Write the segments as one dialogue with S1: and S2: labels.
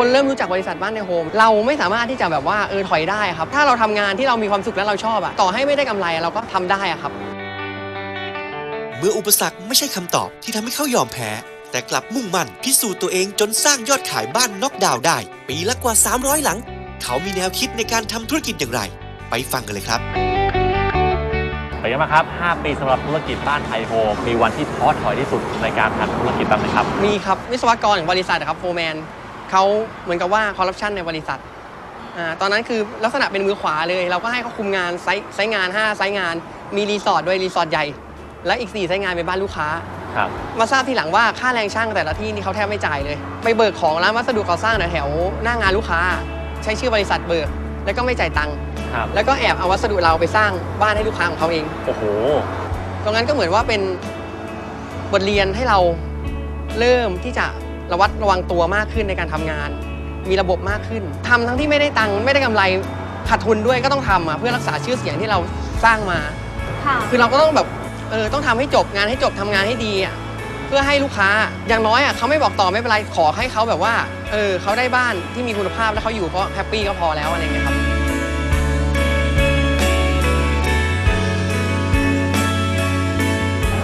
S1: คนเริ่มรู้จักบริษัทบ้านในโฮม เราไม่สามารถที่จะแบบว่าเออถอยได้ครับ ถ้าเราทำงานที่เรามีความสุขและเราชอบอะต่อให้ไม่ได้กำไรเราก็ทำได้อะครับ
S2: เมื่ออุปสรรคไม่ใช่คำตอบที่ทำให้เขายอมแพ้ แต่กลับมุ่งมั่นพิสูจน์ตัวเองจนสร้างยอดขายบ้านน็อกดาวน์ได้ ปีละกว่า 300 หลัง เขามีแนวคิดในการทำธุรกิจอย่างไร ไปฟังกันเลยครับ
S3: เป็นยังไงบ้างครับ 5 ปีสำหรับธุรกิจบ้านไทยโฮม มีวันที่ท้อถอยที่สุดในการทำธุรกิจบ้างไหมครับ
S1: มีครับ วิศวกรของบริษัทอะครับโฟร์แมน เขาเหมือนกับว่าคอร์รัปชันในบริษัทอ่าตอนนั้นคือลักษณะเป็นมือขวาเลย เราก็ให้เขาคุมงานไซต์ไซต์งาน 5 ไซต์งาน มีรีสอร์ทด้วยรีสอร์ทใหญ่ และอีก 4 ไซต์งานเป็นบ้านลูกค้า
S3: ครับ
S1: มาทราบทีหลังว่าค่าแรงช่างแต่ละที่นี่เขาแทบไม่จ่ายเลย ไปเบิกของร้านวัสดุก่อสร้างแถวๆหน้างานลูกค้า ใช้ชื่อบริษัทเบิก แล้วก็ไม่จ่ายตังค์
S3: ครับ
S1: แล้วก็แอบเอาวัสดุเราไปสร้างบ้านให้ลูกค้าของเขาเอง
S3: โอ้โห
S1: ตรงนั้นก็เหมือนว่าเป็นบทเรียนให้เราเริ่มที่จะ ระวัดระวังตัวมากขึ้นในการทำงาน มีระบบมากขึ้นทำทั้งที่ไม่ได้ตังค์ไม่ได้กำไรขาดทุนด้วยก็ต้องทำอะเพื่อรักษาชื่อเสียงที่เราสร้างมา
S4: ค่ะ
S1: คือเราก็ต้องแบบเออต้องทำให้จบงานให้จบทำงานให้ดีอะเพื่อให้ลูกค้าอย่างน้อยอะเขาไม่บอกต่อไม่เป็นไรขอให้เขาแบบว่าเออเขาได้บ้านที่มีคุณภาพแล้วเขาอยู่เขาแฮปปี้ก็พอแล้วอะไรอย่างเงี้ยครับ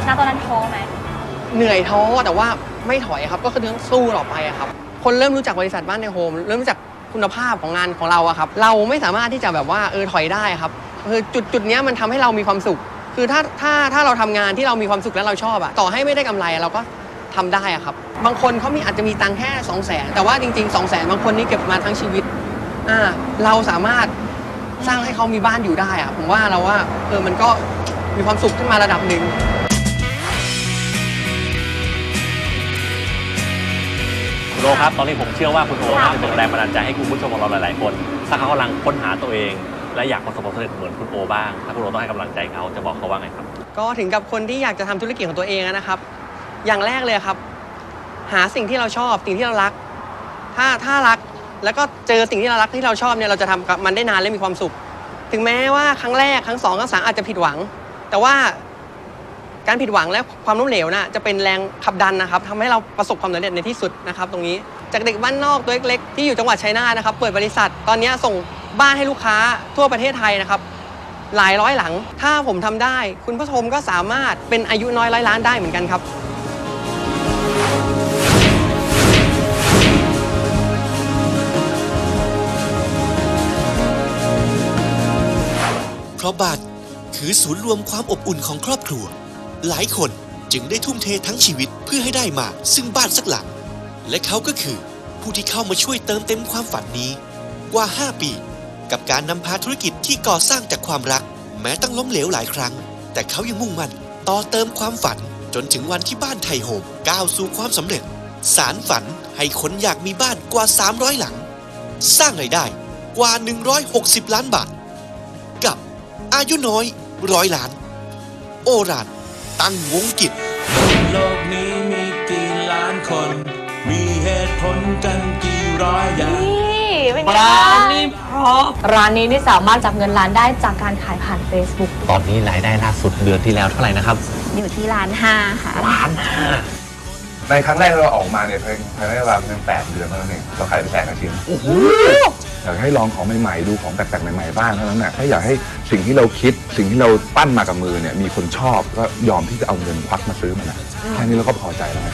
S4: ณตอนนั้นท้อไหม
S1: เหนื่อยท้อแต่ว่า ไม่ถอยครับ ก็คือต้องสู้ต่อไปครับ คนเริ่มรู้จักบริษัทบ้านในโฮม เริ่มรู้จักคุณภาพของงานของเราอะครับ เราไม่สามารถที่จะแบบว่าเออถอยได้ครับคือจุดจุดนี้มันทำให้เรามีความสุข คือถ้าถ้าถ้าเราทำงานที่เรามีความสุขและเราชอบอะต่อให้ไม่ได้กำไรเราก็ทำได้อะครับ บางคนเขามีอาจจะมีตังค์แค่2 0 0แสนแต่ว่าจริงๆ2 0 0แสนบางคนนี่เก็บมาทั้งชีวิตอ่าเราสามารถสร้างให้เขามีบ้านอยู่ได้อะผมว่าเราว่าเออมันก็มีความสุขขึ้นมาระดับหนึ่ง
S3: โอครับ ตอนนี้ผมเชื่อว่าคุณโอน่าจะเป็นแรงบันดาลใจให้คุณผู้ชมของเราหลาย ๆ คน ถ้าเขากำลังค้นหาตัวเอง และอยากประสบความสำเร็จเหมือนคุณโอบ้าง ถ้าคุณโอต้องให้กำลังใจเขาจะบอกเขาว่าไงครับ
S1: ก็ถึงกับคนที่อยากจะทำธุรกิจของตัวเองนะครับ อย่างแรกเลยครับ หาสิ่งที่เราชอบ สิ่งที่เรารัก ถ้าถ้ารักแล้วก็เจอสิ่งที่เรารักที่เราชอบเนี่ยเราจะทำกับมันได้นานและมีความสุข ถึงแม้ว่าครั้งแรกครั้งสองครั้งสามอาจจะผิดหวัง แต่ว่า การผิดหวังและความล้มเหลวน่ะจะเป็นแรงขับดันนะครับทำให้เราประสบความสำเร็จในที่สุดนะครับ ตรงนี้จากเด็กบ้านนอกตัวเล็กๆที่อยู่จังหวัดชัยนาทนะครับ เปิดบริษัท ตอนนี้ส่งบ้านให้ลูกค้าทั่วประเทศไทยนะครับ หลายร้อยหลัง ถ้าผมทำได้ คุณผู้ชมก็สามารถเป็นอายุน้อยร้อยล้านได้เหมือนกันครับ
S2: เพราะบ้านคือศูนย์รวมความอบอุ่นของครอบครัว หลายคนจึงได้ทุ่มเททั้งชีวิตเพื่อให้ได้มาซึ่งบ้านสักหลัง และเขาก็คือผู้ที่เข้ามาช่วยเติมเต็มความฝันนี้ กว่า 5 ปี กับการนำพาธุรกิจที่ก่อสร้างจากความรัก แม้ต้องล้มเหลวหลายครั้ง แต่เขายังมุ่งมั่นต่อเติมความฝันจนถึงวันที่บ้านไทยโฮมก้าวสู่ความสำเร็จ สารฝันให้คนอยากมีบ้านกว่า 300 หลัง สร้างรายได้กว่า 160 ล้านบาท กับอายุน้อยร้อยล้าน โอราน ตั้งวงกิจ
S5: โลกนี้มีกี่ล้านคน มีเหตุผลกันกี่ร้อยอย่าง
S4: นี่เป็นไงบ้างร้านนี้นี่สามารถจับเงินล้านได้จากการขายผ่าน Facebook
S3: ตอนนี้รายได้ล่าสุดเดือนที่แล้วเท่าไหร่นะครับ
S4: อยู่ที่ร้านห้าค่ะ
S3: ล้านห้า
S6: ในครั้งแรกเราออกมาเนี่ยภายภายในเวลาเพียงแปดเดือนเท่านั้นเองเราขายไปแสนกว่าชิ้นอ ยากให้ลองของใหม่ๆดูของแปลกๆใหม่ๆบ้างเท่านั้นแหละถ้าอยากให้สิ่งที่เราคิด สิ่งที่เราปั้นมากับมือเนี่ยมีคนชอบก็ยอมที่จะเอาเงินควักมาซื้อมันนะแค่นี้เราก็พอใจแล้วไง